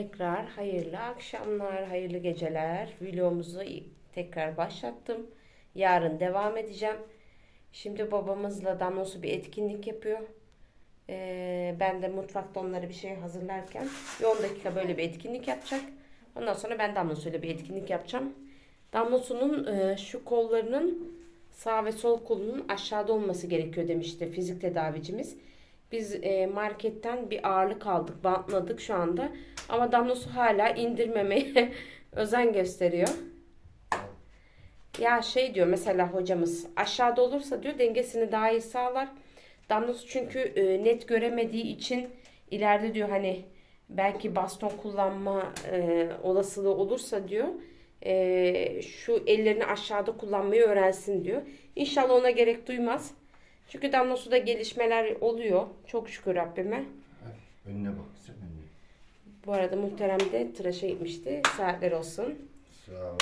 Tekrar hayırlı akşamlar, hayırlı geceler. Vlogumuzu tekrar başlattım. Yarın devam edeceğim. Şimdi babamızla Damlosu bir etkinlik yapıyor. Ee, ben de mutfakta onlara bir şey hazırlarken bir 10 dakika böyle bir etkinlik yapacak. Ondan sonra ben Damlosu'yla bir etkinlik yapacağım. Damlosu'nun e, şu kollarının sağ ve sol kolunun aşağıda olması gerekiyor demişti fizik tedavicimiz. Biz e, marketten bir ağırlık aldık, bantladık şu anda. Ama Damlosu hala indirmemeye özen gösteriyor. Ya şey diyor mesela hocamız aşağıda olursa diyor dengesini daha iyi sağlar. Damlosu çünkü e, net göremediği için ileride diyor hani belki baston kullanma e, olasılığı olursa diyor şu ellerini aşağıda kullanmayı öğrensin diyor. İnşallah ona gerek duymaz. Çünkü Damlosu'da gelişmeler oluyor. Çok şükür Rabbime. Önüne bak sen önüne. Bu arada muhterem de tıraşa gitmişti. Saatler olsun. Sağ olun.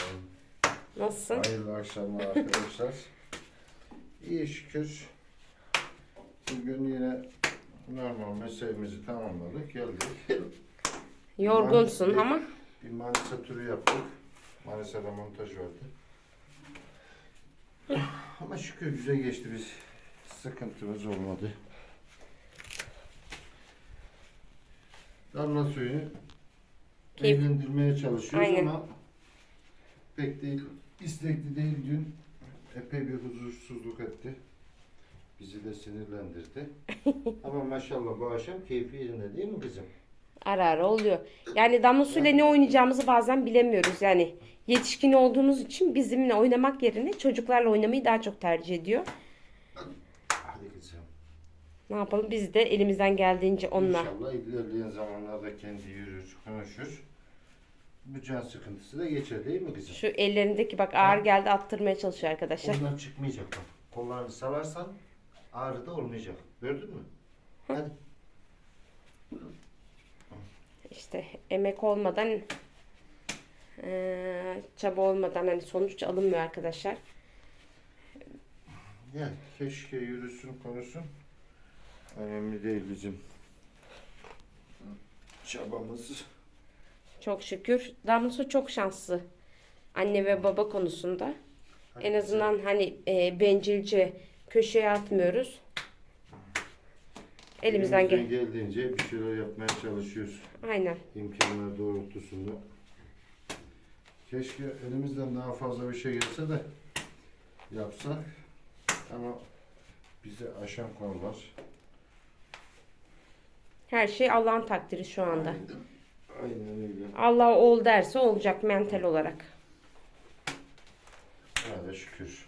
Nasılsın? Hayırlı akşamlar arkadaşlar. İyi şükür. Bugün yine normal mesaimizi tamamladık. Geldik. Yorgunsun Bir- ama Bir Manisa turu yaptık. Manisa'da montaj vardı. Ama şükür güzel geçti biz. Sıkıntımız olmadı. Damla Keyif- eğlendirmeye çalışıyoruz Aynen. ama pek değil, istekli değil dün. Epey bir huzursuzluk etti. Bizi de sinirlendirdi. ama maşallah bu akşam keyfi yerinde değil mi kızım? ara ara oluyor. Yani Damlosu'yla ne oynayacağımızı bazen bilemiyoruz. Yani yetişkin olduğumuz için bizimle oynamak yerine çocuklarla oynamayı daha çok tercih ediyor. Ne yapalım biz de elimizden geldiğince onunla. İnşallah ilerleyen zamanlarda kendi yürür, konuşur. Bu can sıkıntısı da geçer değil mi kızım? Şu ellerindeki bak ağır geldi attırmaya çalışıyor arkadaşlar. Ondan çıkmayacak bak. Kollarını salarsan ağrı da olmayacak. Gördün mü? Hadi. İşte emek olmadan eee, çaba olmadan hani sonuç alınmıyor arkadaşlar. Gel. Keşke yürüsün, konuşsun. Önemli değil bizim çabamız. Çok şükür. Damlosu çok şanslı. Anne ve baba konusunda. En azından hani e, bencilce köşeye atmıyoruz. Elimizden gel. geldiğince bir şeyler yapmaya çalışıyoruz. Aynen. imkanlar doğrultusunda. Keşke elimizden daha fazla bir şey gelse de yapsak. Ama bize aşan konular. Her şey Allah'ın takdiri şu anda. Aynen öyle. Allah ol derse olacak mental olarak. Hadi şükür.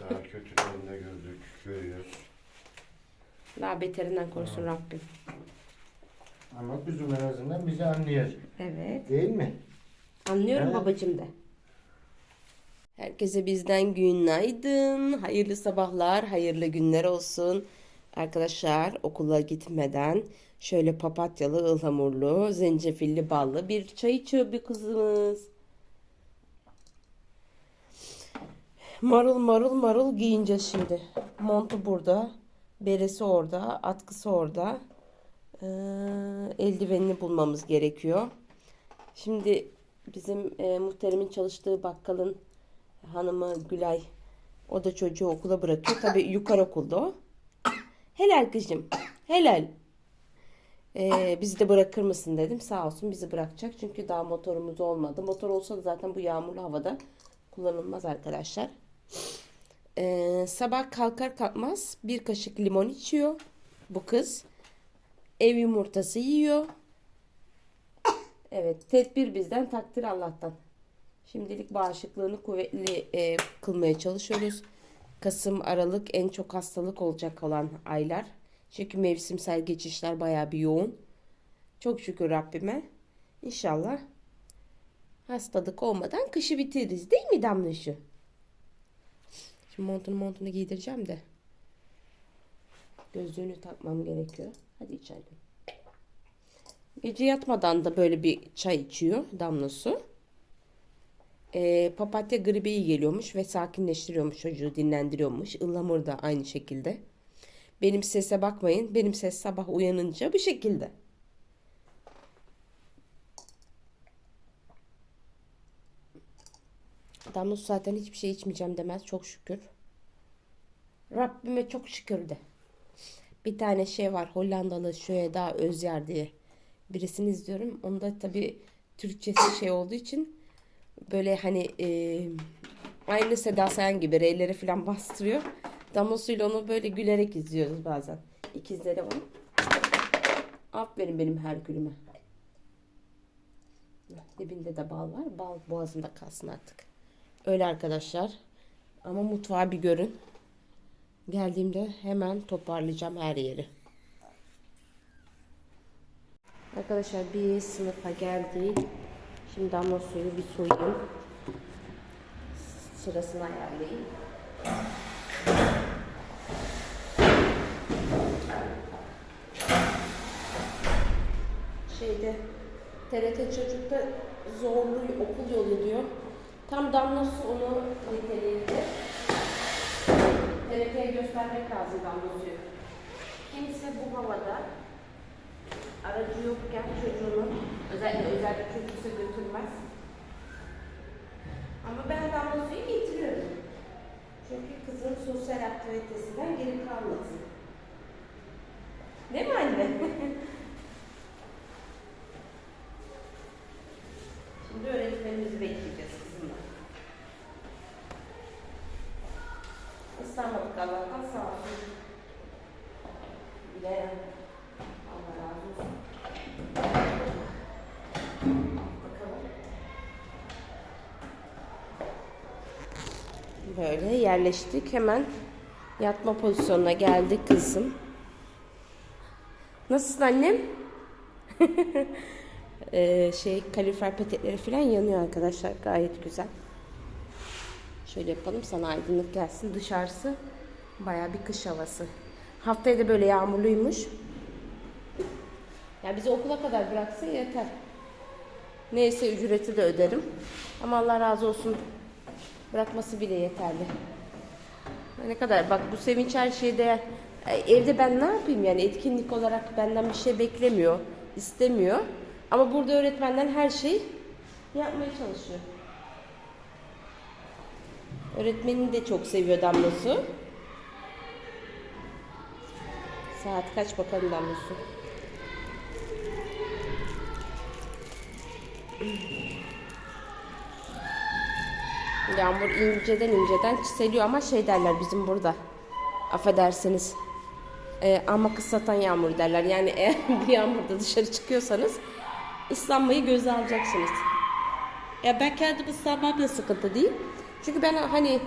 Daha kötülerini de gördük, görüyoruz. Daha beterinden korusun Rabbim. Ama kuzum en azından bizi anlıyor. Evet. Değil mi? Anlıyorum Evet. babacım da. Herkese bizden günaydın. Hayırlı sabahlar, hayırlı günler olsun. Arkadaşlar okula gitmeden şöyle papatyalı, ıhlamurlu, zencefilli ballı bir çay içiyor bir kızımız. Marul marul marul giyineceğiz şimdi. Montu burada, beresi orada, atkısı orada. Ee, eldivenini bulmamız gerekiyor. Şimdi bizim e, muhterimin çalıştığı bakkalın hanımı Gülay o da çocuğu okula bırakıyor. Tabii yukarı okulda o. Helal kızım. Helal. Ee, bizi de bırakır mısın dedim. Sağ olsun bizi bırakacak. Çünkü daha motorumuz olmadı. Motor olsa da zaten bu yağmurlu havada kullanılmaz arkadaşlar. Ee, sabah kalkar kalkmaz bir kaşık limon içiyor bu kız. Ev yumurtası yiyor. Evet, tedbir bizden, takdir Allah'tan. Şimdilik bağışıklığını kuvvetli e, kılmaya çalışıyoruz. Kasım, Aralık en çok hastalık olacak olan aylar. Çünkü mevsimsel geçişler bayağı bir yoğun. Çok şükür Rabbime. İnşallah hastalık olmadan kışı bitiririz. Değil mi Damlışu? Şimdi montunu montunu giydireceğim de. Gözlüğünü takmam gerekiyor. Hadi içelim. Gece yatmadan da böyle bir çay içiyor damlası e, papatya gribi iyi geliyormuş ve sakinleştiriyormuş çocuğu dinlendiriyormuş. Ilamur da aynı şekilde. Benim sese bakmayın. Benim ses sabah uyanınca bu şekilde. Damla zaten hiçbir şey içmeyeceğim demez. Çok şükür. Rabbime çok şükür de. Bir tane şey var Hollandalı şöyle daha Özyer diye. Birisini izliyorum. Onda tabii Türkçesi şey olduğu için böyle hani e, aynı Seda Sayan gibi R'leri falan bastırıyor. Damla suyla onu böyle gülerek izliyoruz bazen. İkizleri var. Aferin benim Herkülüme. Dibinde de bal var. Bal boğazımda kalsın artık. Öyle arkadaşlar. Ama mutfağı bir görün. Geldiğimde hemen toparlayacağım her yeri. Arkadaşlar bir sınıfa geldik. Şimdi damla suyu bir soyayım. Sırasını ayarlayayım. Şeyde TRT Çocuk'ta zorlu okul yolu diyor. Tam damla su onu niteleyince TRT'ye göstermek lazım damla suyu. Kimse bu havada aracı yokken çocuğunu özellikle özel bir çocuksa götürmez. Ama ben damla suyu getiriyorum. Çünkü kızın sosyal aktivitesinden geri kalmasın. Değil mi anne? Şimdi öğretmenimizi bekleyeceğiz kızımla. Islanmadık Allah'tan sağ olsun. Bile Allah razı olsun. Böyle yerleştik. Hemen yatma pozisyonuna geldik kızım. Nasılsın annem? Ee, şey kalorifer petekleri falan yanıyor arkadaşlar. Gayet güzel. Şöyle yapalım sana aydınlık gelsin. Dışarısı baya bir kış havası. Haftaya da böyle yağmurluymuş. Ya bizi okula kadar bıraksa yeter. Neyse ücreti de öderim. Ama Allah razı olsun bırakması bile yeterli. Ne kadar bak bu sevinç her şeye değer. Evde ben ne yapayım yani etkinlik olarak benden bir şey beklemiyor, istemiyor. Ama burada öğretmenden her şey yapmaya çalışıyor. Öğretmenini de çok seviyor Damlası. Saat kaç bakalım Damlası. Yağmur inceden inceden çiseliyor ama şey derler bizim burada. Affedersiniz. Ee, ama kısatan yağmur derler. Yani eğer bu yağmurda dışarı çıkıyorsanız ıslanmayı göze alacaksınız. Ya ben kendim ıslanmam da sıkıntı değil. Çünkü ben hani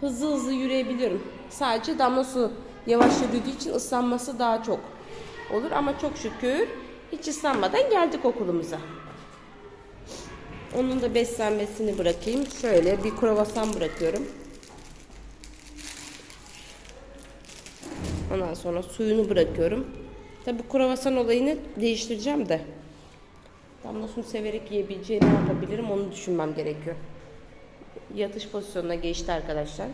hızlı hızlı yürüyebiliyorum. Sadece damla su yavaş yürüdüğü için ıslanması daha çok olur. Ama çok şükür hiç ıslanmadan geldik okulumuza. Onun da beslenmesini bırakayım. Şöyle bir kruvasan bırakıyorum. Ondan sonra suyunu bırakıyorum. Tabi bu kruvasan olayını değiştireceğim de. Damlasını severek yiyebileceği ne yapabilirim onu düşünmem gerekiyor. Yatış pozisyonuna geçti arkadaşlar.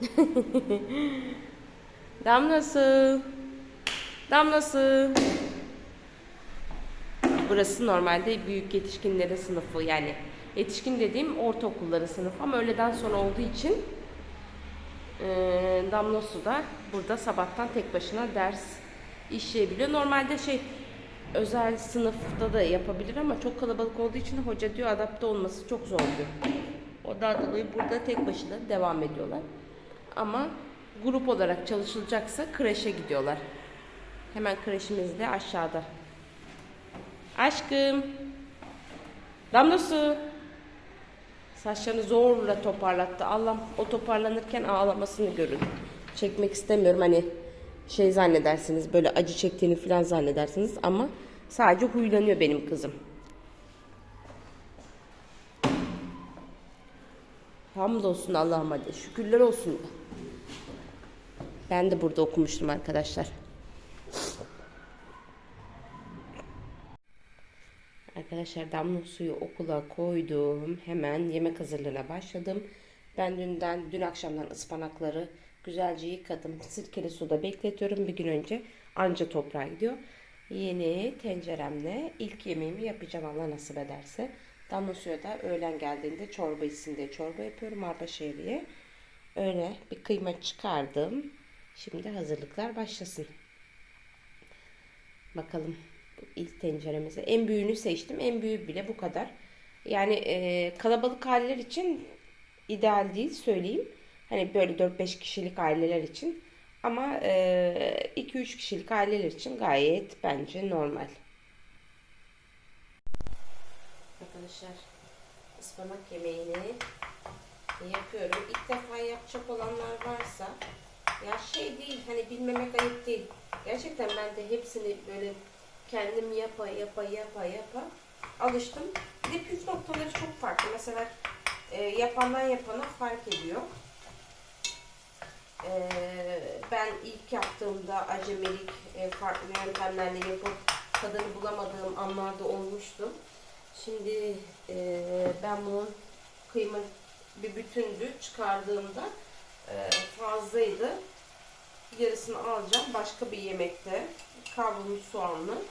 Damlası. Damlası. Burası normalde büyük yetişkinlerin sınıfı yani yetişkin dediğim ortaokulların sınıfı ama öğleden sonra olduğu için e, Damla Su da burada sabahtan tek başına ders işleyebiliyor. Normalde şey özel sınıfta da yapabilir ama çok kalabalık olduğu için hoca diyor adapte olması çok zor diyor. Ondan dolayı burada tek başına devam ediyorlar. Ama grup olarak çalışılacaksa kreşe gidiyorlar. Hemen kreşimiz de aşağıda. Aşkım. Damla su. Saçlarını zorla toparlattı. Allah o toparlanırken ağlamasını görün. Çekmek istemiyorum hani şey zannedersiniz böyle acı çektiğini falan zannedersiniz ama sadece huylanıyor benim kızım. Hamdolsun Allah'ım hadi. Şükürler olsun. Ben de burada okumuştum arkadaşlar. Arkadaşlar damla suyu okula koydum. Hemen yemek hazırlığına başladım. Ben dünden, dün akşamdan ıspanakları güzelce yıkadım. Sirkeli suda bekletiyorum bir gün önce. Anca toprağa gidiyor. Yeni tenceremle ilk yemeğimi yapacağım Allah nasip ederse. Damla suya da öğlen geldiğinde çorba içsin diye çorba yapıyorum arpa şehriye. Öyle bir kıyma çıkardım. Şimdi hazırlıklar başlasın. Bakalım ilk tenceremize. En büyüğünü seçtim. En büyüğü bile bu kadar. Yani e, kalabalık aileler için ideal değil söyleyeyim. Hani böyle 4-5 kişilik aileler için. Ama e, 2-3 kişilik aileler için gayet bence normal. Arkadaşlar ıspanak yemeğini yapıyorum. İlk defa yapacak olanlar varsa ya şey değil hani bilmemek ayıp değil. Gerçekten ben de hepsini böyle kendim yapa yapa yapa yapa alıştım. Bir de püf noktaları çok farklı. Mesela e, yapandan yapana fark ediyor. E, ben ilk yaptığımda acemilik e, farklı yöntemlerle yapıp tadını bulamadığım anlarda olmuştu. Şimdi e, ben bunun kıyma bir bütündü çıkardığımda e, fazlaydı. Yarısını alacağım başka bir yemekte kavrulmuş soğanlı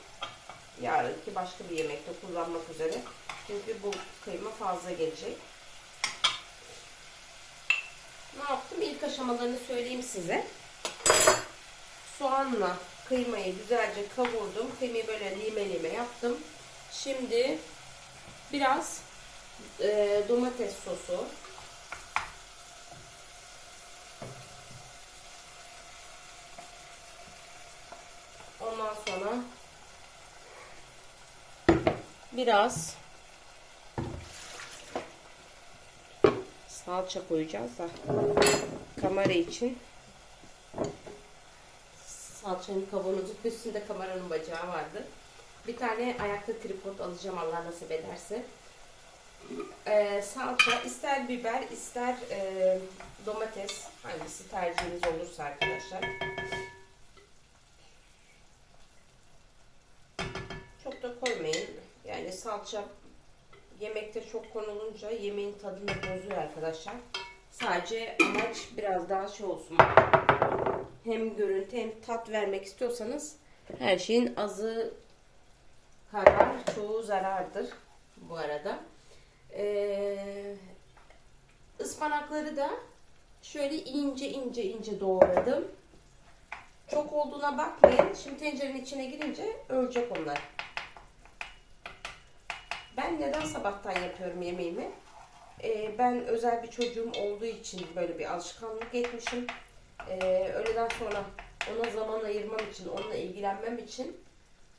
yarınki başka bir yemekte kullanmak üzere. Çünkü bu kıyma fazla gelecek. Ne yaptım? İlk aşamalarını söyleyeyim size. Soğanla kıymayı güzelce kavurdum. Kıymayı böyle lime lime yaptım. Şimdi biraz e, domates sosu ondan sonra biraz salça koyacağız da kamera için salçanın kavanozun üstünde kameranın bacağı vardı. Bir tane ayakta tripod alacağım Allah nasip ederse. Ee, salça, ister biber, ister e, domates, hangisi tercihiniz olursa arkadaşlar. Çok da koymayın. Yani salça yemekte çok konulunca yemeğin tadını bozuyor arkadaşlar. Sadece amaç biraz daha şey olsun. Hem görüntü hem tat vermek istiyorsanız her şeyin azı kadar çoğu zarardır bu arada. Ee, ıspanakları da şöyle ince ince ince doğradım. Çok olduğuna bakmayın. Şimdi tencerenin içine girince ölecek onlar. Ben neden sabahtan yapıyorum yemeğimi? Ee, ben özel bir çocuğum olduğu için böyle bir alışkanlık etmişim. Ee, öğleden sonra ona zaman ayırmam için, onunla ilgilenmem için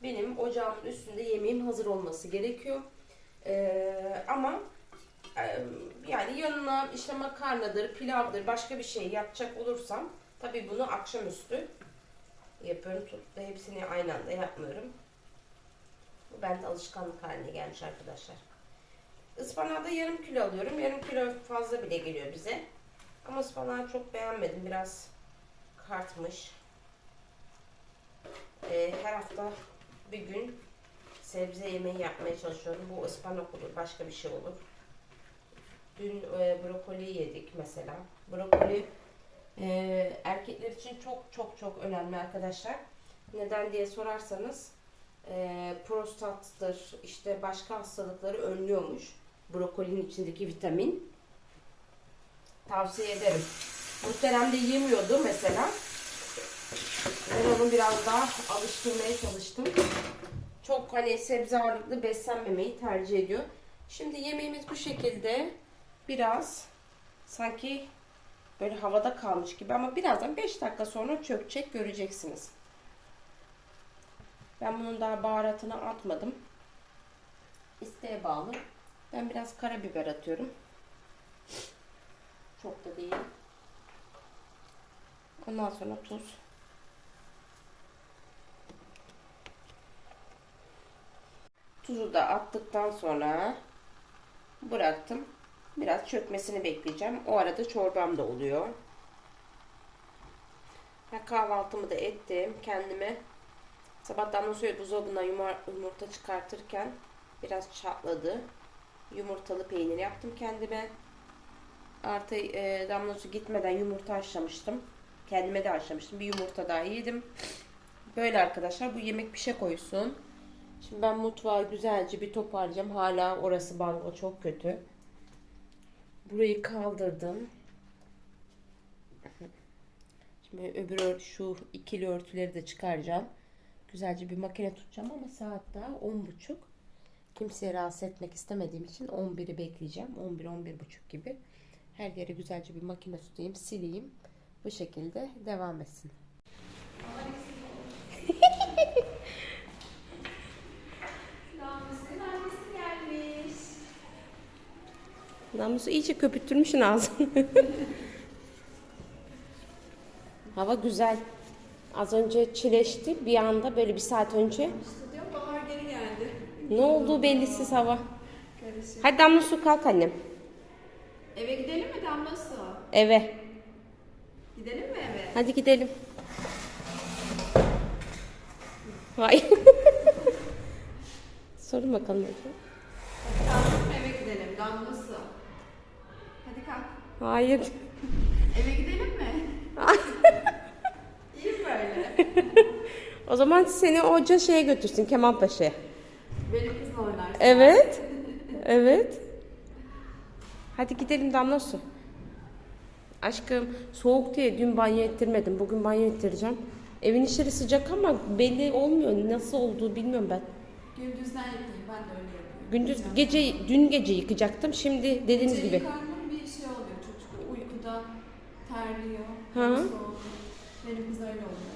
benim ocağımın üstünde yemeğim hazır olması gerekiyor. Ee, ama e, yani yanına işte makarnadır, pilavdır, başka bir şey yapacak olursam tabii bunu akşamüstü yapıyorum. Tutup hepsini aynı anda yapmıyorum. Bende alışkanlık haline gelmiş arkadaşlar. Ispanağı da yarım kilo alıyorum. Yarım kilo fazla bile geliyor bize. Ama ıspanağı çok beğenmedim. Biraz kartmış. Ee, her hafta bir gün sebze yemeği yapmaya çalışıyorum. Bu ıspanak olur, başka bir şey olur. Dün e, brokoli yedik mesela. Brokoli e, erkekler için çok çok çok önemli arkadaşlar. Neden diye sorarsanız e, prostattır, işte başka hastalıkları önlüyormuş. Brokolinin içindeki vitamin. Tavsiye ederim. Muhterem de yemiyordu mesela. Ben onu biraz daha alıştırmaya çalıştım. Çok hani sebze ağırlıklı beslenmemeyi tercih ediyor. Şimdi yemeğimiz bu şekilde biraz sanki böyle havada kalmış gibi ama birazdan 5 dakika sonra çökecek göreceksiniz. Ben bunun daha baharatını atmadım. İsteğe bağlı. Ben biraz karabiber atıyorum. Çok da değil. Ondan sonra tuz. Tuzu da attıktan sonra bıraktım. Biraz çökmesini bekleyeceğim. O arada çorbam da oluyor. Ben kahvaltımı da ettim. Kendime sabahtan sonra buzdolabından yumurta çıkartırken biraz çatladı. Yumurtalı peynir yaptım kendime. Artı e, damla gitmeden yumurta haşlamıştım. Kendime de haşlamıştım. Bir yumurta daha yedim. Böyle arkadaşlar bu yemek pişe koysun. Şimdi ben mutfağı güzelce bir toparlayacağım. Hala orası bango çok kötü. Burayı kaldırdım. Şimdi öbür şu ikili örtüleri de çıkaracağım. Güzelce bir makine tutacağım ama saat daha 10.30. Kimseye rahatsız etmek istemediğim için 11'i bekleyeceğim. 11-11.30 gibi. Her yere güzelce bir makine tutayım, sileyim. Bu şekilde devam etsin. Namusu iyice köpürtmüşsün ağzını. Hava güzel. Az önce çileşti. Bir anda böyle bir saat önce. İşte bahar geri geldi. Ne olduğu bellisiz hava. Karışık. Hadi Damla su kalk annem. Eve gidelim mi Damla Su? Eve. Gidelim mi eve? Hadi gidelim. Vay. Sorun bakalım. hadi. Kalkıp eve gidelim Damla Su. Hadi kalk. Hayır. Eve gidelim mi? O zaman seni hoca şeye götürsün Kemalpaşa'ya. Benim kızla oynarsın. Evet. Evet. Hadi gidelim damla su. Aşkım soğuk diye dün banyo ettirmedim. Bugün banyo ettireceğim. Evin içeri sıcak ama belli olmuyor. Nasıl olduğu bilmiyorum ben. Gündüzden yapayım ben de öyle yapıyorum. Gündüz gece dün gece yıkacaktım. Şimdi dediğiniz Gece gibi. yıkandığım bir şey oluyor çocuk uykuda terliyor. Hı. hava soğuyor. Benim kız öyle oluyor.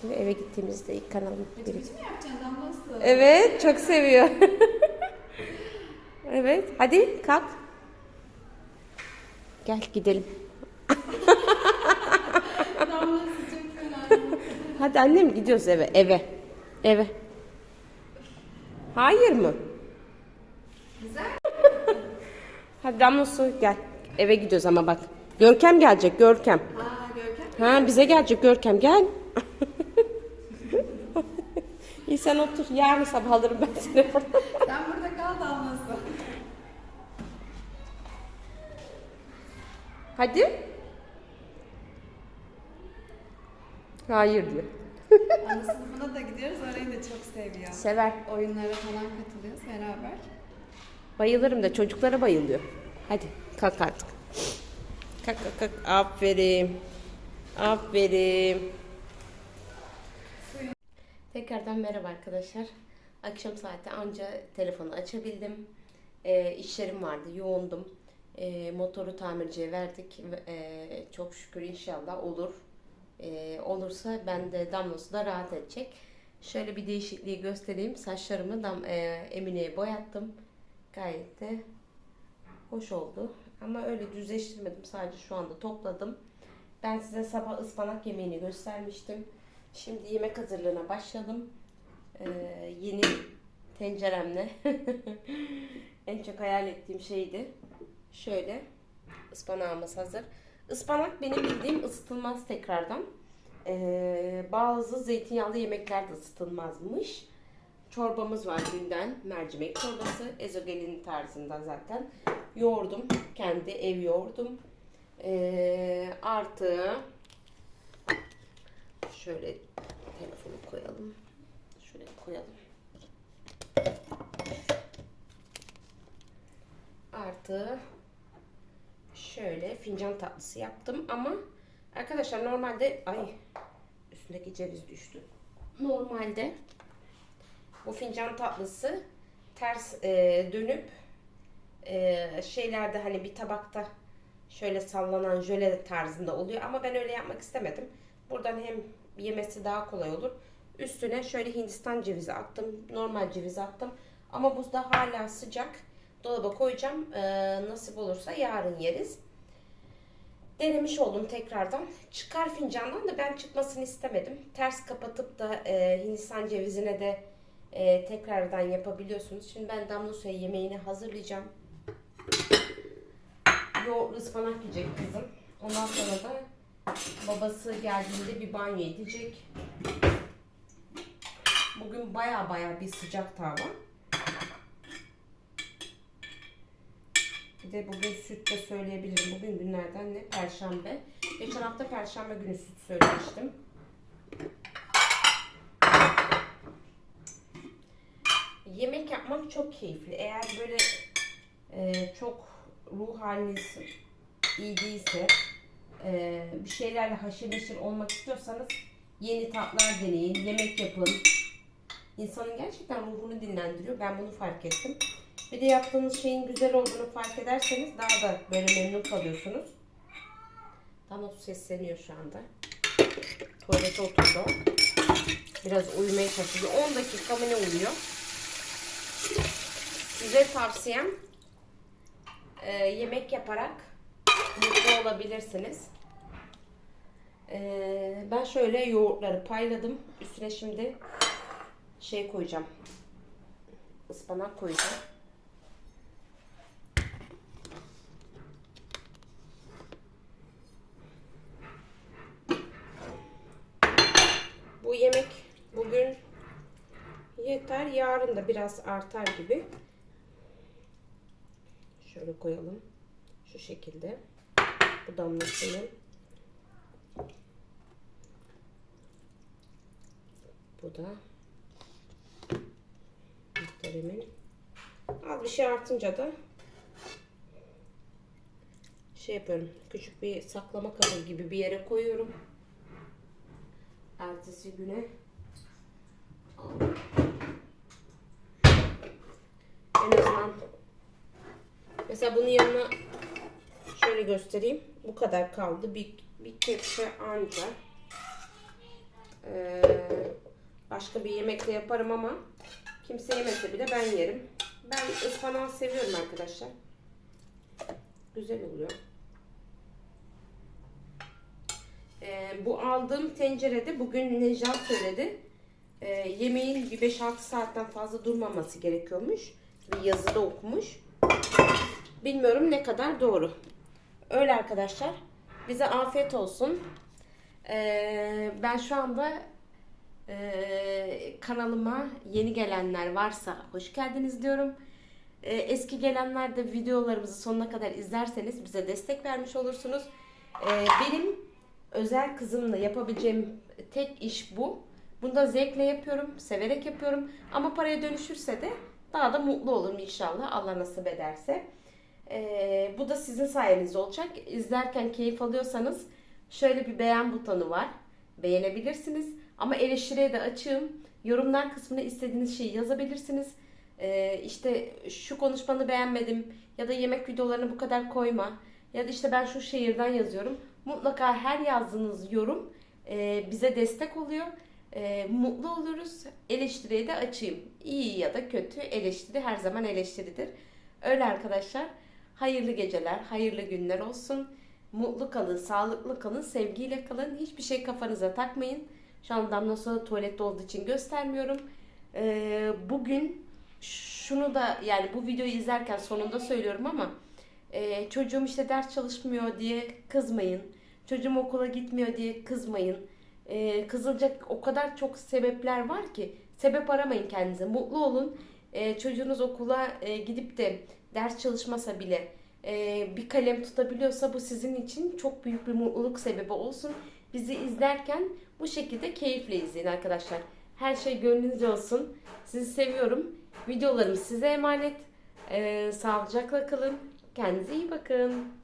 Şimdi eve gittiğimizde yıkanalım. Peki birlikte. biz mi yapacaksın? Evet, çok seviyor. evet, hadi kalk. Gel gidelim. Çok. Hadi annem gidiyoruz eve, eve. Eve. Hayır mı? Güzel. Hadi Damla su gel. Eve gidiyoruz ama bak. Görkem gelecek, Görkem. Ha Görkem. Ha bize gelecek Görkem, gel. İyi sen otur. Yarın sabah alırım ben seni buradan. Sen burada kal Damla Su. Hadi. Hayır diyor. Ana sınıfına da gidiyoruz. Orayı da çok seviyor. Sever. Oyunlara falan katılıyoruz beraber. Bayılırım da çocuklara bayılıyor. Hadi kalk artık. Kalk kalk kalk. Aferin. Aferin. Tekrardan merhaba arkadaşlar. Akşam saati anca telefonu açabildim. Ee, işlerim vardı, yoğundum. Ee, motoru tamirciye verdik. ve, e, çok şükür inşallah olur. Ee, olursa ben de Damlası da rahat edecek. Şöyle bir değişikliği göstereyim. Saçlarımı dam, e, Emine'ye boyattım. Gayet de hoş oldu. Ama öyle düzleştirmedim. Sadece şu anda topladım. Ben size sabah ıspanak yemeğini göstermiştim. Şimdi yemek hazırlığına başladım. Ee, yeni tenceremle. en çok hayal ettiğim şeydi. Şöyle ıspanağımız hazır. Ispanak benim bildiğim ısıtılmaz tekrardan. Ee, bazı zeytinyağlı yemekler de ısıtılmazmış. Çorbamız var dünden. Mercimek çorbası. Ezogelin tarzında zaten. Yoğurdum. Kendi ev yoğurdum. Ee, artı şöyle telefonu koyalım. Şuraya koyalım. Artı şöyle fincan tatlısı yaptım ama arkadaşlar normalde ay üstündeki ceviz düştü. Normalde bu fincan tatlısı ters e, dönüp e, şeylerde hani bir tabakta şöyle sallanan jöle tarzında oluyor ama ben öyle yapmak istemedim. Buradan hem yemesi daha kolay olur. Üstüne şöyle Hindistan cevizi attım. Normal ceviz attım. Ama buzda hala sıcak. Dolaba koyacağım. Ee, nasip olursa yarın yeriz. Denemiş oldum tekrardan. Çıkar fincandan da ben çıkmasını istemedim. Ters kapatıp da e, Hindistan cevizine de e, tekrardan yapabiliyorsunuz. Şimdi ben damla suya yemeğini hazırlayacağım. Yoğurtlu ıspanak yiyecek kızım. Ondan sonra da babası geldiğinde bir banyo edecek. Bugün baya baya bir sıcak hava. Bir de bugün süt de söyleyebilirim. Bugün günlerden ne? Perşembe. Geçen hafta perşembe günü süt söylemiştim. yemek yapmak çok keyifli. Eğer böyle e, çok ruh haliniz iyi değilse e, bir şeylerle haşır neşir olmak istiyorsanız yeni tatlar deneyin, yemek yapın. İnsanın gerçekten ruhunu dinlendiriyor. Ben bunu fark ettim. Bir de yaptığınız şeyin güzel olduğunu fark ederseniz daha da böyle memnun kalıyorsunuz. Damla sesleniyor şu anda. Tuvalete oturdu. Biraz uyumaya çalışıyor. 10 dakika mı ne uyuyor? Size tavsiyem e, yemek yaparak mutlu olabilirsiniz. E, ben şöyle yoğurtları payladım. Üstüne şimdi şey koyacağım. Ispanak koyacağım. Bu yemek bugün yeter. Yarın da biraz artar gibi. Şöyle koyalım. Şu şekilde. Bu damlasının. Bu da muhterimin. Az bir şey artınca da şey yapıyorum. Küçük bir saklama kabı gibi bir yere koyuyorum. Ertesi güne en azından mesela bunun yanına şöyle göstereyim. Bu kadar kaldı. Bir, bir kepçe anca. Ee, başka bir yemekle yaparım ama kimse yemese bile ben yerim. Ben ıspanağı seviyorum arkadaşlar. Güzel oluyor. Ee, bu aldığım tencerede bugün Nejat söyledi. Ee, yemeğin bir 5-6 saatten fazla durmaması gerekiyormuş. Bir yazıda okumuş. Bilmiyorum ne kadar doğru. Öyle arkadaşlar. Bize afiyet olsun. Ee, ben şu anda e, kanalıma yeni gelenler varsa hoş geldiniz diyorum. Ee, eski gelenler de videolarımızı sonuna kadar izlerseniz bize destek vermiş olursunuz. Ee, benim özel kızımla yapabileceğim tek iş bu. Bunu da zevkle yapıyorum, severek yapıyorum. Ama paraya dönüşürse de daha da mutlu olurum inşallah Allah nasip ederse. Ee, bu da sizin sayenizde olacak. İzlerken keyif alıyorsanız şöyle bir beğen butonu var. Beğenebilirsiniz. Ama eleştiriye de açığım. Yorumlar kısmına istediğiniz şeyi yazabilirsiniz. Ee, işte şu konuşmanı beğenmedim ya da yemek videolarını bu kadar koyma ya da işte ben şu şehirden yazıyorum. Mutlaka her yazdığınız yorum e, bize destek oluyor. E, mutlu oluruz. Eleştiriye de açayım. İyi ya da kötü eleştiri her zaman eleştiridir. Öyle arkadaşlar. Hayırlı geceler, hayırlı günler olsun. Mutlu kalın, sağlıklı kalın, sevgiyle kalın. Hiçbir şey kafanıza takmayın. Şu an Damla Sola tuvalette olduğu için göstermiyorum. E, bugün şunu da yani bu videoyu izlerken sonunda söylüyorum ama e, çocuğum işte ders çalışmıyor diye kızmayın. Çocuğum okula gitmiyor diye kızmayın. E, kızılacak o kadar çok sebepler var ki sebep aramayın kendinize. Mutlu olun. E, çocuğunuz okula e, gidip de ders çalışmasa bile e, bir kalem tutabiliyorsa bu sizin için çok büyük bir mutluluk sebebi olsun. Bizi izlerken bu şekilde keyifle izleyin arkadaşlar. Her şey gönlünüzce olsun. Sizi seviyorum. Videolarım size emanet. E, sağlıcakla kalın. Kendinize iyi bakın.